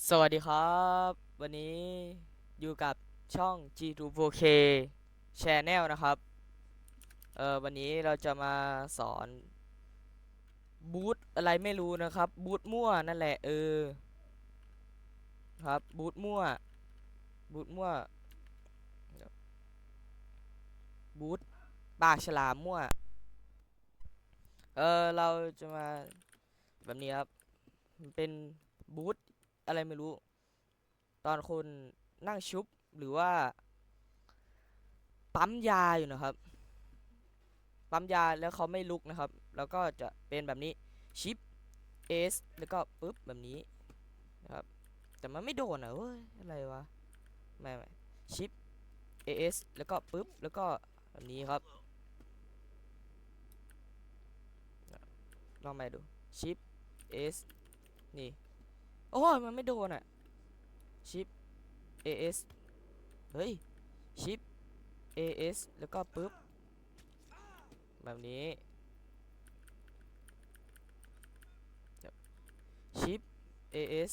สวัสดีครับ วันนี้อยู่กับช่อง G24K Channel นะครับ เออวันนี้เราจะมาสอนบูทอะไรไม่รู้นะครับบูทมั่วนั่นแหละเออครับบูทมั่วบูทมั่วบูทปากฉลามมั่ว เออเราจะมาแบบนี้ครับ เป็นบูท อะไรไม่รู้ ตอนคนนั่งชุบหรือว่า ปั๊มยาอยู่นะครับ ปั๊มยาแล้วเขาไม่ลุกนะครับ แล้วก็จะเป็นแบบนี้ชิปเอสแล้วก็ปึ๊บแบบนี้นะครับ แต่มันไม่โดนอะเว้ยอะไรวะไม่ไม่ชิปเอสแล้วก็ปึ๊บแล้วก็แบบนี้ครับลองมาดูชิปเอสนี่ โอ้ยมันไม่โดนอะชิป AS เฮ้ย ชิป AS แล้วก็ปึ๊บ แบบนี้ชิป AS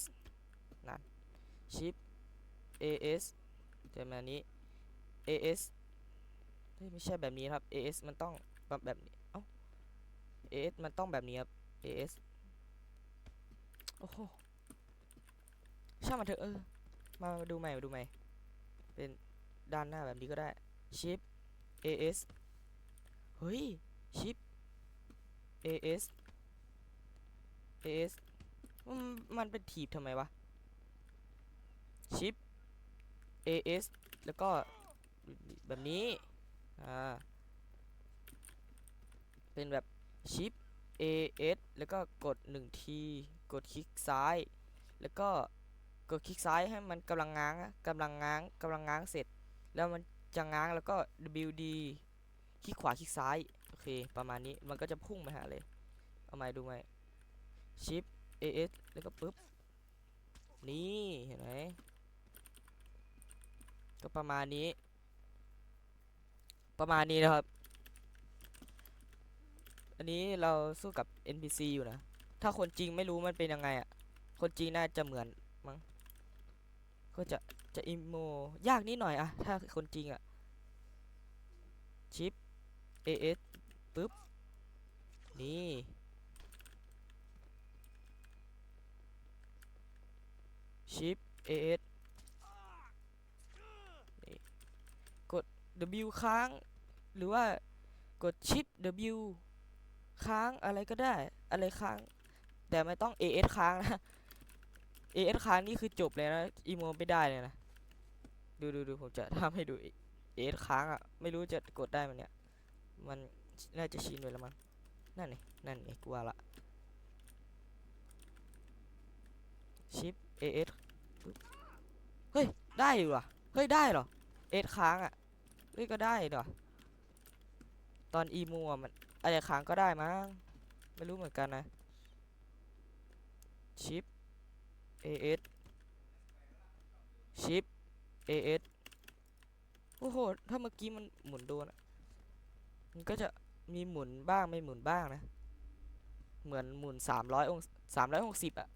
นั่นชิป AS เจอแบบนี้ AS เฮ้ยไม่ใช่แบบนี้ครับ AS มันต้องแบบแบบนี้ เอ้า AS มันต้องแบบนี้ครับ AS โอ้โห ช่างมันเถอะเออมาดูใหม่มาดูใหม่ เป็นด้านหน้าแบบนี้ก็ได้ชิป AS เฮ้ยชิป AS AS มมันเป็นถีบทำไมวะชิป AS แล้วก็แบบนี้ อ่า เป็นแบบชิป AS แล้วก็กดหนึ่งที กดคลิกซ้าย แล้วก็ กดคลิกซ้ายให้มันกำลังง้างอะกำลังง้างกำลังง้างเสร็จ แล้วมันจะง้างแล้วก็ WD คลิกขวาคลิกซ้าย โอเค ประมาณนี้มันก็จะพุ่งไปหาเลย เอาใหมดูใหมชิป AS แล้วก็ปุ๊บ นี่เห็นไหมก็ประมาณนี้ ประมาณนี้นะครับ อันนี้เราสู้กับ NPC อยู่นะ ถ้าคนจริงไม่รู้มันเป็นยังไงอะคนจริงน่าจะเหมือนมั้ง ก็จะจะอิโมยากนิดหน่อยอะถ้าคนจริงอะชิป AS ปึ๊บ นี่ ชิป AS นี่กด W ค้าง หรือว่ากดชิป W ค้างอะไรก็ได้ อะไรค้าง แต่ไม่ต้อง AS ค้างนะ AS ค้างนี่คือจบเลยนะอีโมไม่ได้เลยนะ ดูดูดูผมจะทำให้ดู AS ค้างอะ ไม่รู้จะกดได้มันเนี่ย มันน่าจะชินไปแล้วมั้งนั่นไงนั่นไงกลัวละชิป AS ปึ๊บเฮ้ย ได้อยู่ว่ะเฮ้ย ได้เหรอ AS ค้างอะเฮ้ยก็ได้เหรอตอนอีโมอะมันอะไรค้างก็ได้มั้งไม่รู้เหมือนกันนะชิป AS ชิป AS โอ้โห ถ้าเมื่อกี้มันหมุนโดนอะมันก็จะมีหมุนบ้างไม่หมุนบ้างนะ เหมือนหมุนสามร้อยองสามร้อยหกสิบอะ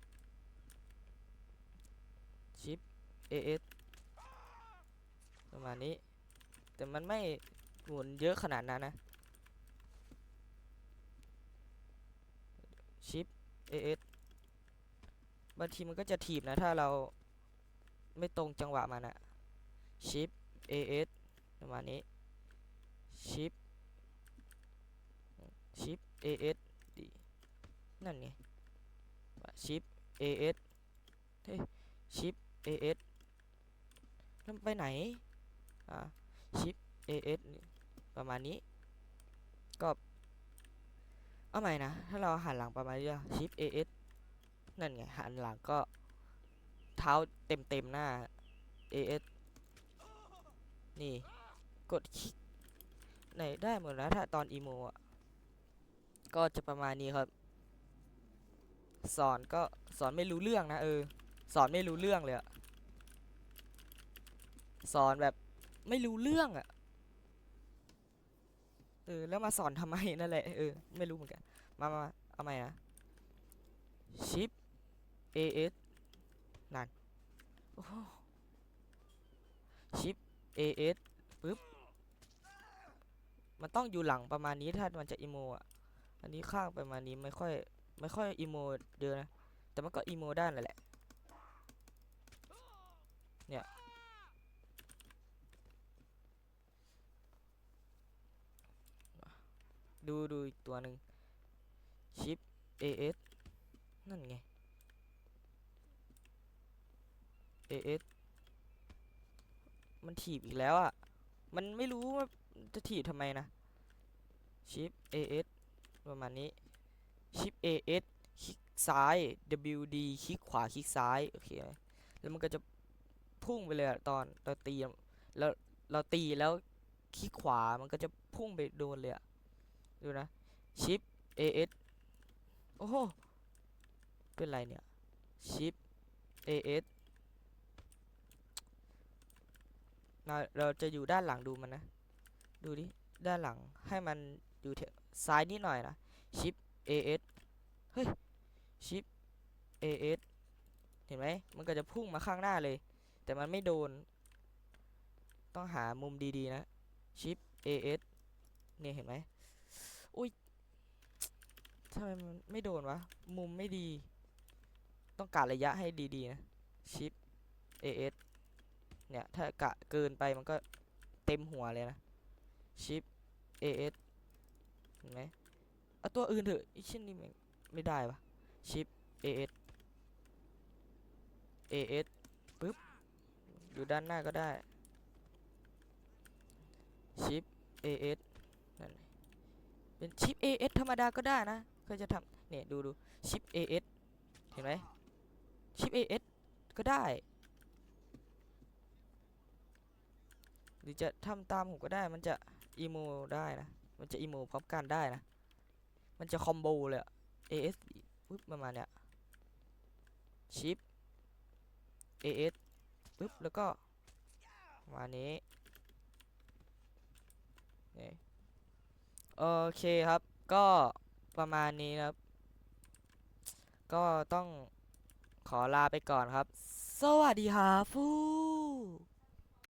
ชิป AS ประมาณนี้ แต่มันไม่หมุนเยอะขนาดนั้นนะชิป AS บางทีมันก็จะถีบนะ ถ้าเราไม่ตรงจังหวะมันอะชิป AS ประมาณนี้ชิปชิป AS ดีนั่นไงชิป AS เฮ้ยชิป AS แล้วไปไหนอ่าชิป AS ประมาณนี้ ก็ เอาใหม่นะ ถ้าเราหันหลังประมาณนี้ชิป AS นั่นไงหันหลังก็เท้าเต็มเต็มๆหน้า AS นี่กดคลิกไหนได้หมดแล้วถ้าตอนอีโมอะ ก็จะประมาณนี้ครับ สอนก็สอนไม่รู้เรื่องนะเออ สอนไม่รู้เรื่องเลยอะสอนแบบไม่รู้เรื่องอะเออแล้วมาสอนทำไมนั่นแหละเออไม่รู้เหมือนกัน มามาเอาใหม่นะชิป AS นั่นโอ้ชิป AS ปึ๊บ มันต้องอยู่หลังประมาณนี้ถ้ามันจะอีโมอะ อันนี้ข้างประมาณนี้ไม่ค่อย ไม่ค่อยอีโมเยอะนะ แต่มันก็อีโมได้นั่นแหละ เนี่ยดูดูอีกตัวหนึ่งชิป AS นั่นไง AS มันถีบอีกแล้วอะ มันไม่รู้ว่าจะถีบทำไมนะชิป AS ประมาณนี้ชิป AS คลิกซ้าย WD คลิกขวาคลิกซ้าย โอเค แล้วมันก็จะพุ่งไปเลยอะตอนเราตีแล้วเราตีแล้วคลิกขวามันก็จะพุ่งไปโดนเลยอะดูนะชิป AS โอ้โหเป็นไรเนี่ยชิป AS เราเราจะอยู่ด้านหลังดูมันนะ ดูดิ ด้านหลังให้มันอยู่ซ้ายนิดหน่อยนะ ชิป AS เฮ้ย ชิป AS เห็นไหม มันก็จะพุ่งมาข้างหน้าเลย แต่มันไม่โดน ต้องหามุมดีๆนะ ชิป AS เนี่ยเห็นไหมอุ้ยทำไมมันไม่โดนวะ มุมไม่ดี ต้องการระยะให้ดีๆนะ ชิป AS เนี่ยถ้ากะเกินไปมันก็เต็มหัวเลยนะชิป AS เห็นไหมเอาตัวอื่นเถอะอีชิ้นนี้มันไม่ได้ปะชิป AS AS ปึ๊บอยู่ด้านหน้าก็ได้ชิป AS นั่นเป็นชิป AS ธรรมดาก็ได้นะเคยจะทำเนี่ยดูดูชิป AS เห็นไหมชิป AS ก็ได้ หรือจะทำตามผมก็ได้มันจะอีโมได้นะ มันจะอีโมพร้อมกันได้นะ มันจะคอมโบเลยอะ AS ปึ๊บประมาณเนี้ยชิป AS ปึ๊บแล้วก็ประมาณนี้นี่โอเคครับ ก็ประมาณนี้นะครับ ก็ต้องขอลาไปก่อนครับ สวัสดีครับฟู